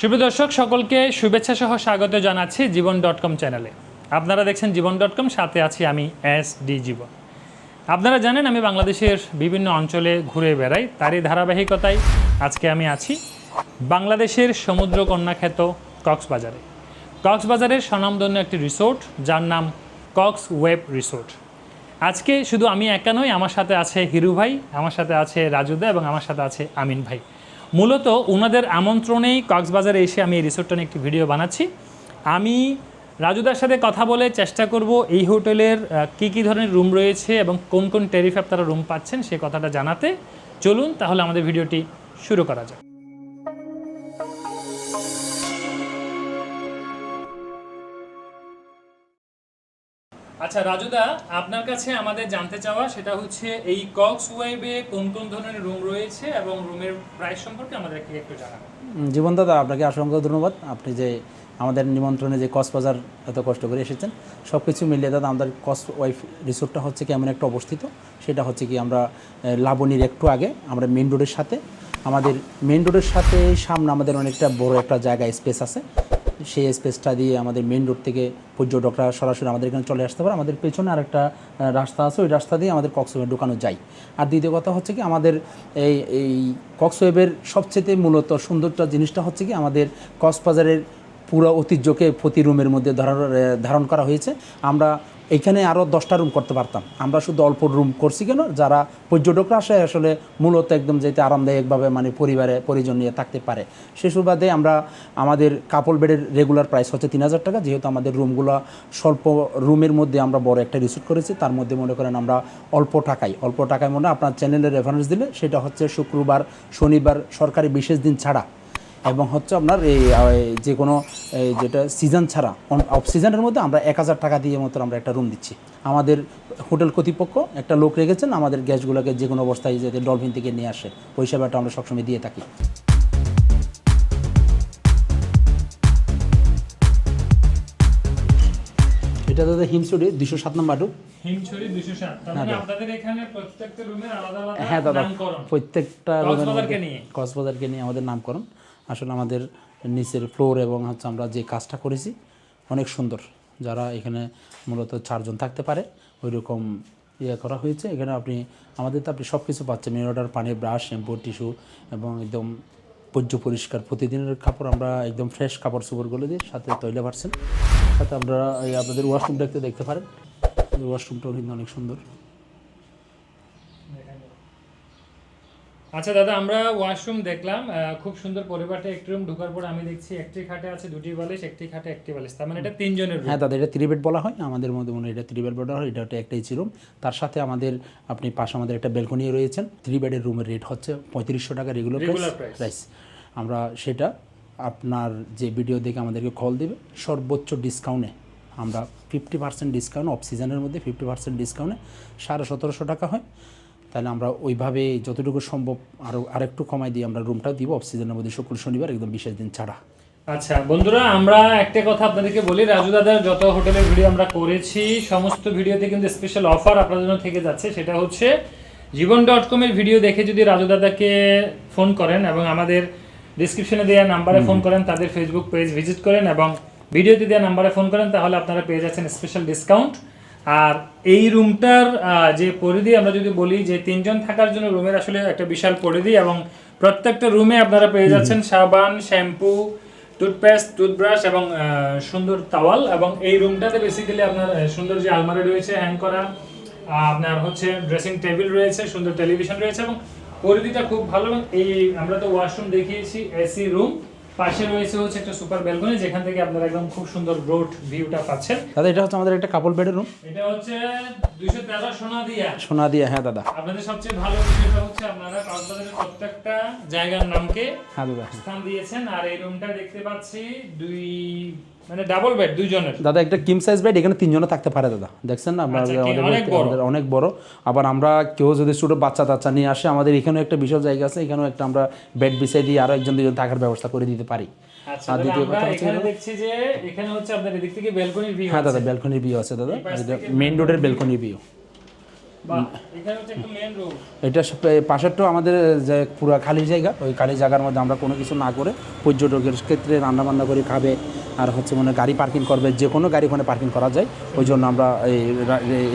শুভ দর্শক, সকলকে শুভেচ্ছা সহ স্বাগত জানাচ্ছি জীবন ডট কম চ্যানেলে। আপনারা দেখছেন জীবন ডট কম, সাথে আছি আমি এস ডি জীবন। আপনারা জানেন আমি বাংলাদেশের বিভিন্ন অঞ্চলে ঘুরে বেড়াই, তারই ধারাবাহিকতায় আজকে আমি আছি বাংলাদেশের সমুদ্র কন্যাখ্যাত কক্সবাজারে। কক্সবাজারের স্বনামধন্য একটি রিসোর্ট, যার নাম কক্স ওয়েব রিসোর্ট। আজকে শুধু আমি একা নই, আমার সাথে আছে হিরু ভাই, আমার সাথে আছে রাজুদা এবং আমার সাথে আছে আমিন ভাই। মূলত ওনাদের আমন্ত্রণেই কক্সবাজারে এসে আমি এই রিসোর্টটা একটি ভিডিও বানাচ্ছি। আমি রাজুদার সাথে কথা বলে চেষ্টা করব এই হোটেলের কি কি, কী ধরনের রুম রয়েছে এবং কোন কোন টেরিফ আপনারা রুম পাচ্ছেন সে কথাটা জানাতে। চলুন তাহলে আমাদের ভিডিওটি শুরু করা যাক। আচ্ছা রাজুদা, আপনার কাছে আমাদের জানতে চাওয়া সেটা হচ্ছে এই কক্স ওয়েবে কোন কোন ধরনের রুম রয়েছে এবং রুমের প্রাইস সম্পর্কে আমাদেরকে একটু জানাবেন জীবন দাদা, আপনাকে অসংখ্য ধন্যবাদ। আপনি যে আমাদের নিমন্ত্রণে যে কক্সবাজার এত কষ্ট করে এসেছেন সব কিছু মিলিয়ে দাদা, আমাদের কস ওয়াইফ রিসোর্টটা হচ্ছে কি এমন একটা অবস্থিত? সেটা হচ্ছে কি আমরা লাবণীর একটু আগে আমরা মেন রোডের সাথে, আমাদের মেন রোডের সাথে সামনে আমাদের অনেকটা বড় একটা জায়গা স্পেস আছে। সেই স্পেসটা দিয়ে আমাদের মেন রোড থেকে পর্যটকরা সরাসরি আমাদের এখানে চলে আসতে পারে। আমাদের পেছনে আর একটা রাস্তা আছে। ওই রাস্তা দিয়ে আমাদের কক্সওয়েবে ঢুকানো যায়। আর দ্বিতীয় কথা হচ্ছে কি, আমাদের এই এই কক্সওয়েবের সবচেয়ে মূলত সুন্দরটা জিনিসটা হচ্ছে কি, আমাদের কক্সবাজারের পুরো ঐতিহ্যকে প্রতি রুমের মধ্যে ধারণ ধারণ করা হয়েছে। আমরা এখানে আরও দশটা রুম করতে পারতাম। আমরা শুধু অল্প রুম করছি কেন? যারা পর্যটকরা আসে আসলে মূলত একদম যেতে আরামদায়কভাবে মানে পরিবারে পরিজন নিয়ে থাকতে পারে। সে সুবাদে আমরা আমাদের কাপল বেডের রেগুলার প্রাইস হচ্ছে তিন হাজার টাকা, যেহেতু আমাদের রুমগুলো স্বল্প রুমের মধ্যে আমরা বড় একটা রিসোর্ট করেছি। তার মধ্যে মনে করেন আমরা অল্প টাকায় অল্প টাকায় মনে আপনার চ্যানেলের রেফারেন্স দিলে সেটা হচ্ছে শুক্রবার, শনিবার সরকারি বিশেষ দিন ছাড়া এবং হচ্ছে আপনার এই যে কোনো যেটা সিজন ছাড়া অফ সিজনের মধ্যে আমরা এক হাজার টাকা দিয়ে মতো আমরা একটা রুম দিচ্ছি। আমাদের হোটেল কর্তৃপক্ষ একটা লোক রেখেছেন আমাদের গ্যাসগুলোকে যে কোনো অবস্থায় যাতে ডলফিন থেকে নিয়ে আসে ওই সেবাটা আমরা সবসময় দিয়ে থাকি। এটা দাদা দুশো সাত নম্বর রুম হিমছড়ি দুশো সাত মানে আলাদা আলাদা হ্যাঁ দাদা প্রত্যেকটা রুমের? কক্সবাজারকে নিয়ে আমাদের নামকরণ। আসলে আমাদের নিচের ফ্লোর এবং হচ্ছে আমরা যে কাজটা করেছি অনেক সুন্দর। যারা এখানে মূলত চারজন থাকতে পারে ওই রকম ইয়ে করা হয়েছে। এখানে আপনি, আমাদের তো আপনি সব কিছু পাচ্ছেন মিনারেটার পানি ব্রাশ শ্যাম্পু টিস্যু এবং একদম পর্য পরিষ্কার। প্রতিদিনের কাপড় আমরা একদম ফ্রেশ কাপড় চোপড়গুলো দিই সাথে তৈলে পারছেন সাথে আমরা আপনাদের ওয়াশরুমটা একটু দেখতে পারেন। ওয়াশরুমটাও কিন্তু অনেক সুন্দর। আচ্ছা দাদা আমরা ওয়াশরুম দেখলাম। খুব সুন্দর পরিবারটা একটি রুম ঢোকার পর আমি দেখছি একটি খাটে আছে দুটি বালিশ একটি খাটে একটি বালিশ। তার মানে এটা তিনজনের হ্যাঁ দাদা এটা থ্রি বেড বলা হয় আমাদের মধ্যে মনে হয় এটা থ্রি বেড বলা হয় এটা একটা একটাই রুম তার সাথে আমাদের আপনি পাশে আমাদের একটা বেলকনি রয়েছেন। থ্রি বেডের রুমের রেট হচ্ছে পঁয়ত্রিশশো টাকা রেগুলার প্রাইস আমরা সেটা আপনার যে ভিডিও দেখে আমাদেরকে কল দেবে। সর্বোচ্চ ডিসকাউন্টে আমরা ফিফটি পার্সেন্ট ডিসকাউন্ট অফ সিজনের মধ্যে ফিফটি পার্সেন্ট ডিসকাউন্টে সাড়ে সতেরোশো টাকা হয়। তাহলে আমরা ওইভাবে যতটুকু সম্ভব আরও আরেকটু কমাই দিয়ে আমরা রুমটা দিব অফ সিজনের মধ্যে শুক্র শনিবার একদম বিশেষ দিন ছাড়া। আচ্ছা বন্ধুরা আমরা একটা কথা আপনাদেরকে বলি। রাজু দাদার যত হোটেলের ভিডিও আমরা করেছি সমস্ত ভিডিওতে কিন্তু স্পেশাল অফার আপনাদের জন্য থেকে যাচ্ছে। সেটা হচ্ছে জীবন ডট কমের ভিডিও দেখে যদি রাজু দাদাকে ফোন করেন এবং আমাদের ডিসক্রিপশনে দেওয়া নাম্বারে ফোন করেন তাদের ফেসবুক পেজ ভিজিট করেন এবং ভিডিওতে দেওয়া নাম্বারে ফোন করেন তাহলে আপনারা পেয়ে যাচ্ছেন স্পেশাল ডিসকাউন্ট আর এই রুমটার যে পরিধি আমরা যদি বলি যে তিনজন থাকার জন্য রুমের আসলে একটা বিশাল পরিধি এবং প্রত্যেকটা রুমে আপনারা পেয়ে যাচ্ছেন সাবান শ্যাম্পু টুথপেস্ট টুথব্রাশ এবং সুন্দর তাওয়াল এবং এই রুমটাতে বেসিক্যালি আপনার সুন্দর যে আলমারি রয়েছে হ্যাং করা আপনার হচ্ছে ড্রেসিং টেবিল রয়েছে সুন্দর টেলিভিশন রয়েছে এবং পরিধিটা খুব ভালো এবং এই আমরা তো ওয়াশরুম দেখিয়েছি এসি রুম পাশে রয়েছে হচ্ছে একটা সুপার ব্যালকনি যেখান থেকে আপনারা একদম খুব সুন্দর রোড ভিউটা পাচ্ছেন। দাদা এটা হচ্ছে আমাদের একটা কাপল বেডের রুম এটা হচ্ছে দুইশো তেরো সোনা দিয়া সোনা দিয়া হ্যাঁ দাদা। আপনাদের সবচেয়ে ভালো বিষয়টা হচ্ছে আপনারা কক্সবাজারের প্রত্যেকটা জায়গার নামকে হ্যাঁ দাদা স্থান দিয়েছেন আর এই রুমটা দেখতে পাচ্ছি দুই মানে ডাবল বেড দুইজনের। দাদা একটা কিম সাইজ বেড এখানে তিনজনে থাকতে পারে দাদা। দেখছেন না? আচ্ছা, আমাদের অনেক বড়। আবার আমরা কেউ যদি ছোটো বাচ্চা টাচ্চা নিয়ে আসে আমাদের এখানেও একটা বিশাল জায়গা আছে এখানেও একটা আমরা বেড বিছাই দিয়ে আরও একজন দুজন থাকার ব্যবস্থা করে দিতে পারি। আচ্ছা আর দ্বিতীয় কথা হচ্ছে দেখছি যে এখানে হচ্ছে আপনার এদিক থেকে বেলকনির ভিউ হ্যাঁ দাদা ব্যালকনির ভিউ আছে দাদা। মেইন রোডের ব্যালকনির ভিউ এটা পাশেরটাও আমাদের যে পুরো খালি জায়গা ওই খালি জায়গার মধ্যে আমরা কোনো কিছু না করে পর্যটকের ক্ষেত্রে রান্না বান্না করে খাবে আর হচ্ছে মানে গাড়ি পার্কিং করবে যে কোনো গাড়ি ওখানে পার্কিং করা যায় ওই জন্য আমরা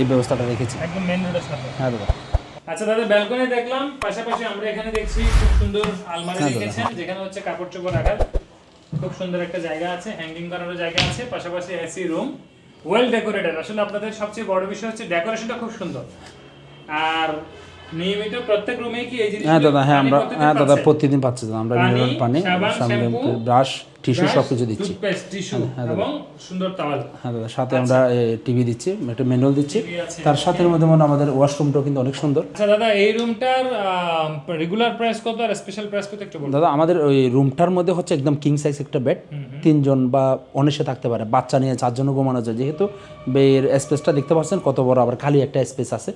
এই ব্যবস্থাটা রেখেছি। একদম মেন রোডের সাথে। হ্যাঁ দাদা। আচ্ছা দাদা ব্যালকনি দেখলাম পাশাপাশি আমরা এখানে দেখছি খুব সুন্দর আলমারি হ্যাঁ, রেখেছেন যেখানে হচ্ছে কাপড় চোপড় রাখার খুব সুন্দর একটা জায়গা আছে হ্যাঙ্গিং করারও জায়গা আছে পাশাপাশি এসি রুম ওয়েল ডেকোরেটেড আসলে আপনাদের সবচেয়ে বড় বিষয় হচ্ছে ডেকোরেশনটা খুব সুন্দর। আর নিয়মিত প্রত্যেক রুমে কি এই জিনিস হ্যাঁ দাদা হ্যাঁ আমরা হ্যাঁ দাদা প্রতিদিন পাচ্ছি দাদা আমরা মিনারেল পানি ব্রাশ টিস্যু সব কিছু দিচ্ছি। এবং সুন্দর টাওয়াল হ্যাঁ দাদা সাথে আমরা টিভি দিচ্ছি একটা ম্যানুয়াল দিচ্ছি। তার সাথে মধ্যে মনে হয় আমাদের ওয়াশরুমটাও কিন্তু অনেক সুন্দর। আচ্ছা দাদা এই রুমটার রেগুলার প্রাইস কত আর স্পেশাল প্রাইস কত একটু বলুন। দাদা আমাদের ওই রুমটার মধ্যে হচ্ছে একদম কিং সাইজ একটা বেড তিনজন বা অনেসে থাকতে পারে বাচ্চা নিয়ে চারজনও ঘুমানো যায়। যেহেতু বের স্পেসটা দেখতে পাচ্ছেন কত বড় আবার খালি একটা স্পেস আছে।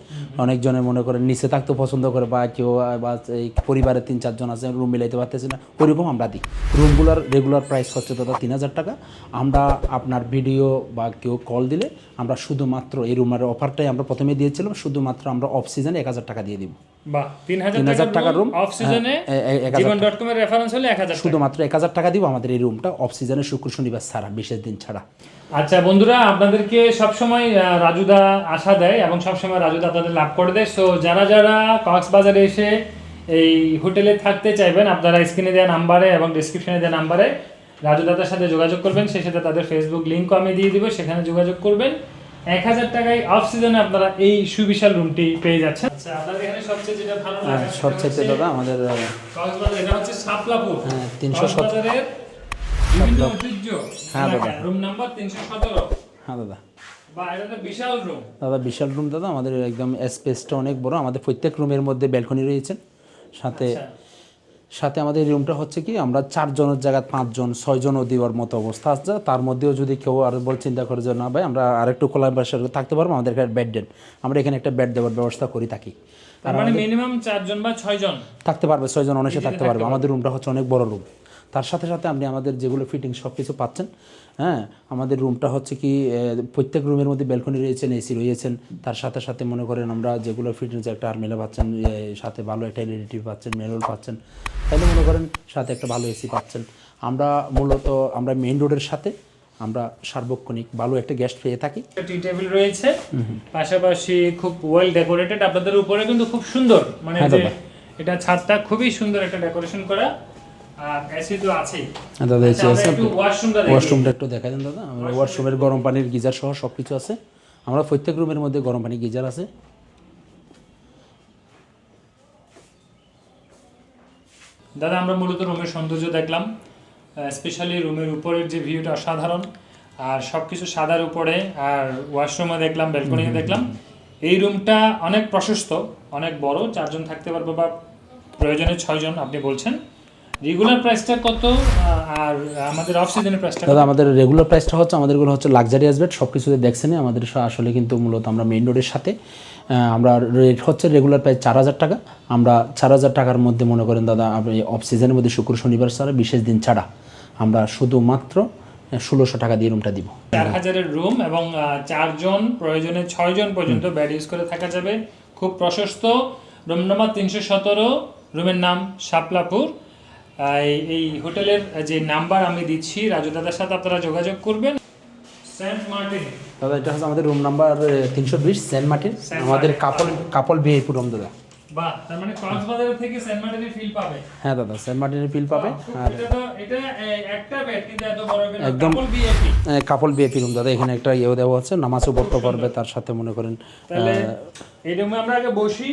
অনেকজনে মনে করেন নিচে থাকতে পছন্দ করে বা কেউ বা এই পরিবারে তিন চারজন আছে রুম মিলাইতে পারতেছে না ওইরকম আমরা দিই। রুমগুলোর রেগুলার প্রাইস হচ্ছে দাদা তিন হাজার টাকা। আমরা আপনার ভিডিও বা কেউ কল দিলে আমরা শুধুমাত্র এই রুমের অফারটাই আমরা প্রথমে দিয়েছিলাম শুধুমাত্র আমরা অফ সিজনে এক হাজার টাকা দিয়ে দিব। বাহ তিন হাজার 3000 টাকার টাকার রুম room, অফ সিজনে এ- এ- এক হাজার জীবন ডট কমের রেফারেন্স হলে এক হাজার শুধুমাত্র এক হাজার টাকা দিব আমাদের এই রুমটা অফ সিজনে শুক্র শনিবার ছাড়া বিশেষ দিন ছাড়া। আচ্ছা বন্ধুরা আপনাদেরকে সবসময় রাজুদা আশা দেয় এবং সবসময় রাজুদা আপনাদের লাভ করে দেয়। সো যারা যারা কক্সবাজারে এসে এই হোটেলে থাকতে চাইবেন আপনারা স্ক্রিনে দেওয়া নাম্বারে এবং ডিসক্রিপশনে দেওয়া নাম্বারে রাজু দাদার সাথে যোগাযোগ করবেন সেই সাথে তাদের ফেসবুক লিঙ্কও আমি দিয়ে দিব সেখানে যোগাযোগ করবেন। এক হাজার টাকায় অফ সিজনে আপনারা এই সুবিশাল রুমটি পেয়ে যাচ্ছেন। আচ্ছা আপনাদের এখানে সবচেয়ে যেটা ভালো লাগে সবচেয়ে দাদা আমাদের কক্সবাজার এটা হচ্ছে সাপলাপুর হ্যাঁ, 317 কক্সবাজারের বিভিন্ন ঐতিহ্য। হ্যাঁ, দাদা। রুম নাম্বার তিনশো সতেরো। হ্যাঁ দাদা। দাদা বিশাল রুম দাদা। আমাদের একদম স্পেসটা অনেক বড়। আমাদের প্রত্যেক রুমের মধ্যে ব্যালকনি রয়েছে। সাথে সাথে আমাদের রুমটা হচ্ছে কি আমরা চারজনের জায়গায় পাঁচজন ছয়জনও দেওয়ার মতো অবস্থা আছে। তার মধ্যেও যদি কেউ আর বল চিন্তা করে যে না ভাই আমরা আরেকটু খোলা বাসার থাকতে পারব আমাদের এখানে বেড দেন। আমরা এখানে একটা বেড দেওয়ার ব্যবস্থা করি থাকি। তার মানে মিনিমাম চারজন বা ছয়জন? থাকতে পারবে ছয়জন অনেকে থাকতে পারবে। আমাদের রুমটা হচ্ছে অনেক বড় রুম তার সাথে সাথে আপনি আমাদের যেগুলো ফিটিং সব কিছু পাচ্ছেন হ্যাঁ? আমাদের রুমটা হচ্ছে কি প্রত্যেক রুমের মধ্যে ব্যালকনি রয়েছেন এসি রয়েছেন। তার সাথে সাথে মনে করেন আমরা যেগুলো ফিটিংস একটা আর্মেলা পাচ্ছেন সাথে ভালো একটা এলইডি পাচ্ছেন মেনুয়াল পাচ্ছেন। তাহলে মনে করেন সাথে একটা ভালো এসি পাচ্ছেন। আমরা মূলত আমরা মেইন রোডের সাথে আমরা সার্বক্ষণিক ভালো একটা গেস্ট পেয়ে থাকি। টি টেবিল রয়েছে। পাশাপাশি খুব ওয়েল ডেকোরেটেড আপনাদের উপরে কিন্তু খুব সুন্দর। মানে হ্যাঁ। এটা ছাদটা খুবই সুন্দর একটা ডেকোরেশন করা। হ্যাঁ, দাদা এসি আছে ওয়াশরুমটা একটু দেখা দেন দাদা। আমরা ওয়াশরুমের গরম পানির গিজার সহ সব কিছু আছে। আমরা প্রত্যেক রুমের মধ্যে গরম পানি গিজার আছে। দাদা আমরা মূলত রুমের সৌন্দর্য দেখলাম স্পেশালি রুমের উপরের যে ভিউটা অসাধারণ আর সবকিছু সাদার উপরে আর ওয়াশরুমে দেখলাম ব্যালকনিতে দেখলাম। এই রুমটা অনেক প্রশস্ত অনেক বড় চারজন থাকতে পারবে বা প্রয়োজনে ছয়জন আপনি বলছেন। রেগুলার প্রাইসটা কত? আর আমাদের অফ সিজনের প্রাইসটা দাদা আমাদের রেগুলার প্রাইসটা হচ্ছে আমাদেরগুলো হচ্ছে লাক্সারিয়াস বেড সব কিছুতে দেখছেনই আমাদের আসলে কিন্তু মূলত আমরা মেইন রোডের সাথে আমরা রেট হচ্ছে রেগুলার প্রাইস চার হাজার টাকা। আমরা চার হাজার টাকার মধ্যে মনে করেন দাদা আপনি অফ সিজনের মধ্যে শুক্র শনিবার ছাড়া বিশেষ দিন ছাড়া আমরা শুধুমাত্র ষোলোশো টাকা দিয়ে রুমটা দিব। চার হাজারের রুম এবং চারজন প্রয়োজনে ছয়জন পর্যন্ত বেড ইউজ করে থাকা যাবে। খুব প্রশস্ত। রুম নম্বর তিনশো সতেরো রুমের নাম শাপলাপুর। এই- হোটেলের যে নাম্বার আমি দিচ্ছি রাজু দাদার সাথে আপনারা যোগাযোগ করবেন। Saint Martin. দাদা এটা হচ্ছে আমাদের রুম নাম্বার তিনশো বিশ সেন্ট মার্টিন। আমাদের কাপল কাপল ভিআইপি রুম দাদা। বাহ তার মানে কক্সবাজার থেকে সেন্ট মার্টিনের ফিল পাবে। হ্যাঁ দাদা সেন্ট মার্টিনের ফিল পাবে। আর এটা একটা বেড কিন্তু এত বড় বেড একদম- কাপল বিএপি রুম দাদা এখানে একটা ইয়েও দেওয়া হচ্ছে নামাজও পড়তে পারবে তার সাথে মনে করেন তাহলে এই রুমে আমরা আগে বসি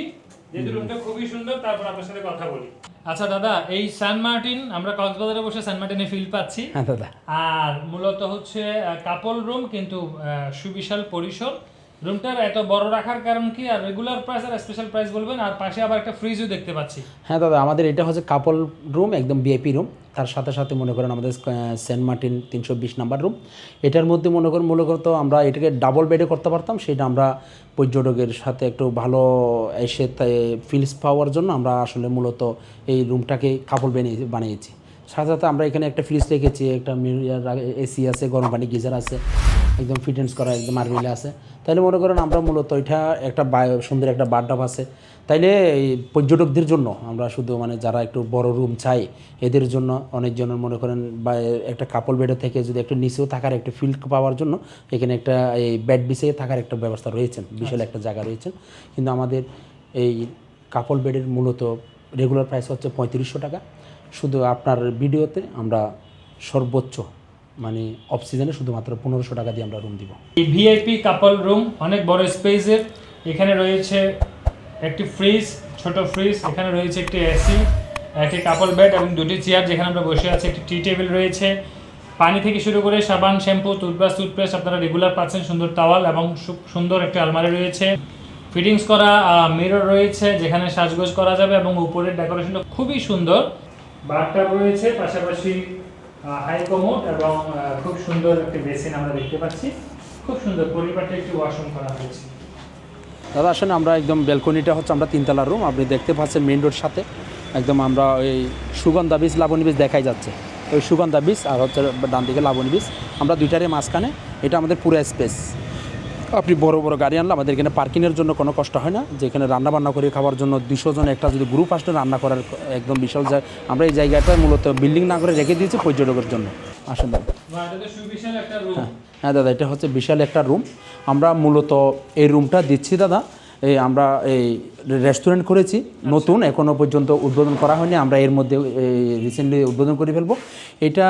যেহেতু রুমটা খুবই সুন্দর তারপর আপনার সাথে কথা বলি। আচ্ছা দাদা এই সান মার্টিন আমরা কক্সবাজারে বসে সান মার্টিনে ফিল পাচ্ছি। হ্যাঁ দাদা। আর মূলত হচ্ছে কাপল রুম কিন্তু আহ, সুবিশাল পরিসর। রুমটার এত বড় রাখার কারণ কি? আর রেগুলার প্রাইস আর স্পেশাল প্রাইস বলবেন, আর পাশে আবার একটা ফ্রিজও দেখতে পাচ্ছি। হ্যাঁ দাদা, আমাদের এটা হচ্ছে কাপল রুম একদম ভিআইপি রুম তার সাথে সাথে মনে করেন আমাদের সেন্ট মার্টিন তিনশো বিশ নাম্বার রুম এটার মধ্যে মনে করেন, মূলত আমরা এটাকে ডাবল বেডে করতে পারতাম। সেটা আমরা পর্যটকের সাথে একটু ভালো এসে ফিলস পাওয়ার জন্য আমরা আসলে মূলত এই রুমটাকে কাপল বানিয়ে বানিয়েছি। সাথে সাথে আমরা এখানে একটা ফ্রিজ রেখেছি একটা এসি আছে, গরম পানি গিজার আছে, একদম ফিটেন্স করা একদম মার্বেলে আছে। তাইলে মনে করেন আমরা মূলত এটা একটা বায়- সুন্দর একটা বারডাব আছে। তাইলে এই পর্যটকদের জন্য আমরা শুধু মানে যারা একটু বড় রুম চাই এদের জন্য অনেকজনের মনে করেন বা একটা কাপল বেডে থেকে যদি একটু নিচেও থাকার একটা ফিল্ড পাওয়ার জন্য এখানে একটা এই বেড বিছিয়ে থাকার একটা ব্যবস্থা রয়েছেন বিশাল একটা জায়গা রয়েছে। কিন্তু আমাদের এই কাপল বেডের মূলত রেগুলার প্রাইস হচ্ছে পঁয়ত্রিশশো টাকা। শুধু আপনার ভিডিওতে আমরা সর্বোচ্চ মানে অফ সিজনে শুধুমাত্র পনেরোশো টাকা দিয়ে আমরা রুম দিব। এই ভিআইপি কাপল রুম অনেক বড় স্পেসের এখানে রয়েছে একটি ফ্রিজ ছোট ফ্রিজ এখানে রয়েছে একটি এসি একটি কাপল বেড এবং দুটি চেয়ার যেখানে আমরা বসে আছি। একটি টি টেবিল রয়েছে। পানি থেকে শুরু করে সাবান, শ্যাম্পু টুথব্রাশ টুথপেস্ট আপনারা রেগুলার পাচ্ছেন, সুন্দর টাওয়াল এবং সুন্দর একটি আলমারি রয়েছে। ফিটিংস করা মিরর রয়েছে যেখানে সাজগোজ করা যাবে এবং উপরের ডেকোরেশনটা খুবই সুন্দর। বাথটাব রয়েছে, পাশাপাশি হাই কমোড এবং খুব সুন্দর একটি বেসিন আমরা দেখতে পাচ্ছি। খুব সুন্দর পরিবারটা একটি ওয়াশরুম করা হয়েছে। দাদা আসলে আমরা একদম ব্যালকনিটা হচ্ছে আমরা তিনতলা রুম। আপনি দেখতে পাচ্ছেন মেন রোড সাথে। একদম আমরা ওই সুগন্ধা বীজ, লাবণী বীজ দেখাই যাচ্ছে। ওই সুগন্ধা বীজ আর হচ্ছে ডান দিকে লাবণী বীজ। আমরা দুইটারে মাঝখানে। এটা আমাদের পুরো স্পেস। আপনি বড় বড় গাড়ি আনলে আমাদের এখানে পার্কিংয়ের জন্য কোনো কষ্ট হয় না। যেখানে রান্না বান্না করে খাওয়ার জন্য দুশো জন একটা যদি গ্রুপ আসলে রান্না করার একদম বিশাল জায়গা। আমরা এই জায়গাটা মূলত বিল্ডিং না করে রেখে দিয়েছি পর্যটকের জন্য। আসেন দাদা। রুম হ্যাঁ দাদা এটা হচ্ছে বিশাল একটা রুম আমরা মূলত এই রুমটা দিচ্ছি দাদা। এই আমরা এই রেস্টুরেন্ট করেছি। নতুন এখনও পর্যন্ত উদ্বোধন করা হয়নি। আমরা এর মধ্যে রিসেন্টলি উদ্বোধন করে ফেলব। এটা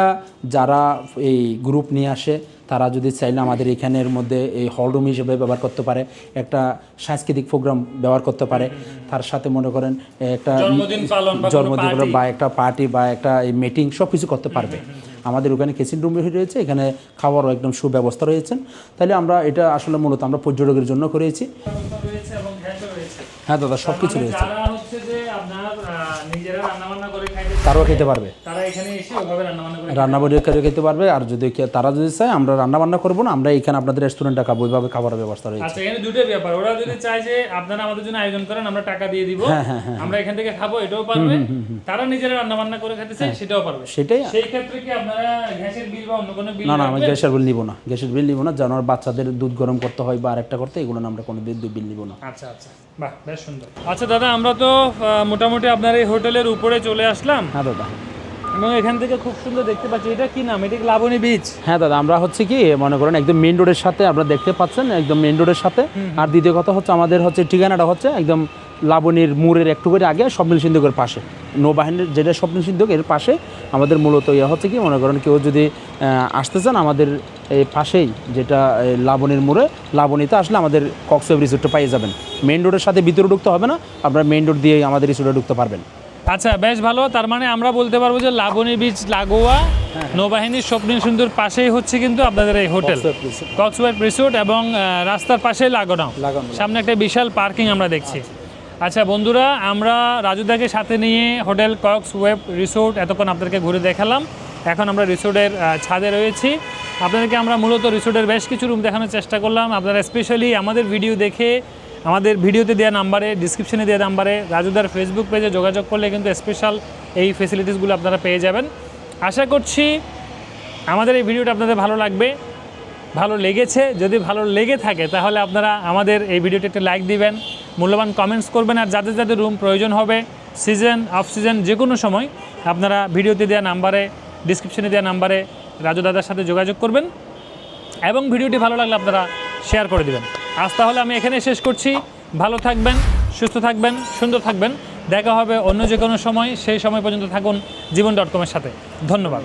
যারা এই গ্রুপ নিয়ে আসে তারা যদি চাইলে আমাদের এখানের মধ্যে এই হল রুম হিসেবে ব্যবহার করতে পারে একটা সাংস্কৃতিক প্রোগ্রাম ব্যবহার করতে পারে। তার সাথে মনে করেন একটা জন্মদিন। বা একটা পার্টি বা একটা এই মিটিং সব কিছু করতে পারবে। আমাদের ওখানে কেসিন রুম রয়েছে এখানে খাওয়ারও একদম সুব্যবস্থা রয়েছে। তাহলে আমরা এটা আসলে মূলত আমরা পর্যটকের জন্য করেছি। হ্যাঁ দাদা সব কিছু মানে রয়েছে। হচ্ছে যে আপনার নিজেরা রান্না বান্না করে খাইতে তারাও খেতে পারবে। তারা এখানে এসে ওভাবে রান্না বান্না করে রান্না বান্না করে খেতে পারবে আর যদি তারা যদি চায় আমরা রান্না বান্না করব না আমরা এখানে আপনাদের রেস্টুরেন্টে খাব ওইভাবে খাবারের ব্যবস্থা রয়েছে। আচ্ছা এখানে দুটো ব্যাপার। ওরা যদি চায় যে আপনারা আমাদের জন্য আয়োজন করেন আমরা টাকা দিয়ে দিব হ্যাঁ, আমরা এখান থেকে খাব এটাও পারবে। তারা নিজেরা রান্না বান্না করে খেতে চায় সেটাও পারবে। সেটাই। সেই ক্ষেত্রে কি আপনারা গ্যাসের বিল বা অন্য কোনো বিল না না আমি গ্যাসের বিল নিব না। গ্যাসের বিল নিব না আমার বাচ্চাদের দুধ গরম করতে হয় বা আরেকটা করতে এগুলো না আমরা কোনো বিল নিব না। আচ্ছা আচ্ছা। বাহ বেশ সুন্দর। আচ্ছা দাদা আমরা তো মোটামুটি আপনার এই হোটেলের উপরে চলে আসলাম। হ্যাঁ দাদা। এবং এখান থেকে খুব সুন্দর দেখতে পাচ্ছি। এটা কি নাম? এটা লাবণী বীচ হ্যাঁ দাদা আমরা হচ্ছে কি মনে করেন একদম মেইন রোডের সাথে আপনারা দেখতে পাচ্ছেন একদম মেইন রোডের সাথে। আর দ্বিতীয় কথা হচ্ছে আমাদের হচ্ছে ঠিকানাটা হচ্ছে একদম লাবণীর মুড়ের একটু করে আগে স্বপ্নিল সিন্ধুকের পাশে। নৌবাহিনীর যেটা স্বপ্নিল সিন্ধুক এর পাশে আমাদের মূলত ইয়ে হচ্ছে কি মনে করেন কেউ যদি আসতে চান আমাদের এই পাশেই যেটা লাবণীর মোড়ে লাবণীতে আসলে আমাদের কক্সওয়েব রিসোর্টটা পেয়ে যাবেন। মেইন রোডের সাথে ভিতরে ঢুকতে হবে না আপনারা মেইন রোড দিয়ে আমাদের রিসোর্টে ঢুকতে পারবেন। আচ্ছা বেশ ভালো। তার মানে আমরা বলতে পারব যে লাবণী বীচ লাগোয়া নৌবাহিনীর স্বপ্নীল সুন্দর পাশেই হচ্ছে কিন্তু আপনাদের এই হোটেল। কক্সওয়াইট রিসোর্ট এবং রাস্তার পাশেই লাগানো। লাগানো। সামনে একটা বিশাল পার্কিং আমরা দেখছি। আচ্ছা। বন্ধুরা আমরা রাজুদাকে সাথে নিয়ে হোটেল কক্স ওয়েব রিসোর্ট এতক্ষণ আপনাদেরকে ঘুরে দেখালাম। এখন আমরা রিসোর্টের ছাদে রয়েছি। আপনাদেরকে আমরা মূলত রিসোর্টের বেশ কিছু রুম দেখানোর চেষ্টা করলাম। আপনারা স্পেশালি আমাদের ভিডিও দেখে আমাদের ভিডিওতে দেওয়া নাম্বারে ডিসক্রিপশনে দেওয়া নাম্বারে, রাজুদার ফেসবুক পেজে যোগাযোগ করলে কিন্তু স্পেশাল এই ফেসিলিটিসগুলো আপনারা পেয়ে যাবেন। আশা করছি আমাদের এই ভিডিওটা আপনাদের ভালো লাগবে, ভালো লেগেছে। যদি ভালো লেগে থাকে তাহলে আপনারা আমাদের এই ভিডিওটি একটা লাইক দিবেন, মূল্যবান কমেন্টস করবেন। আর যাদের যাদের রুম প্রয়োজন হবে সিজন অফ সিজন যে কোনো সময়, আপনারা ভিডিওতে দেওয়া নাম্বারে ডিসক্রিপশনে দেওয়া নাম্বারে রাজু দাদার সাথে যোগাযোগ করবেন এবং ভিডিওটি ভালো লাগলে আপনারা শেয়ার করে দিবেন। আজ তাহলে আমি এখানে শেষ করছি। ভালো থাকবেন, সুস্থ থাকবেন, সুন্দর থাকবেন। দেখা হবে অন্য যে কোনো সময়, সেই সময় পর্যন্ত থাকুন জীবন ডট কমের সাথে। ধন্যবাদ।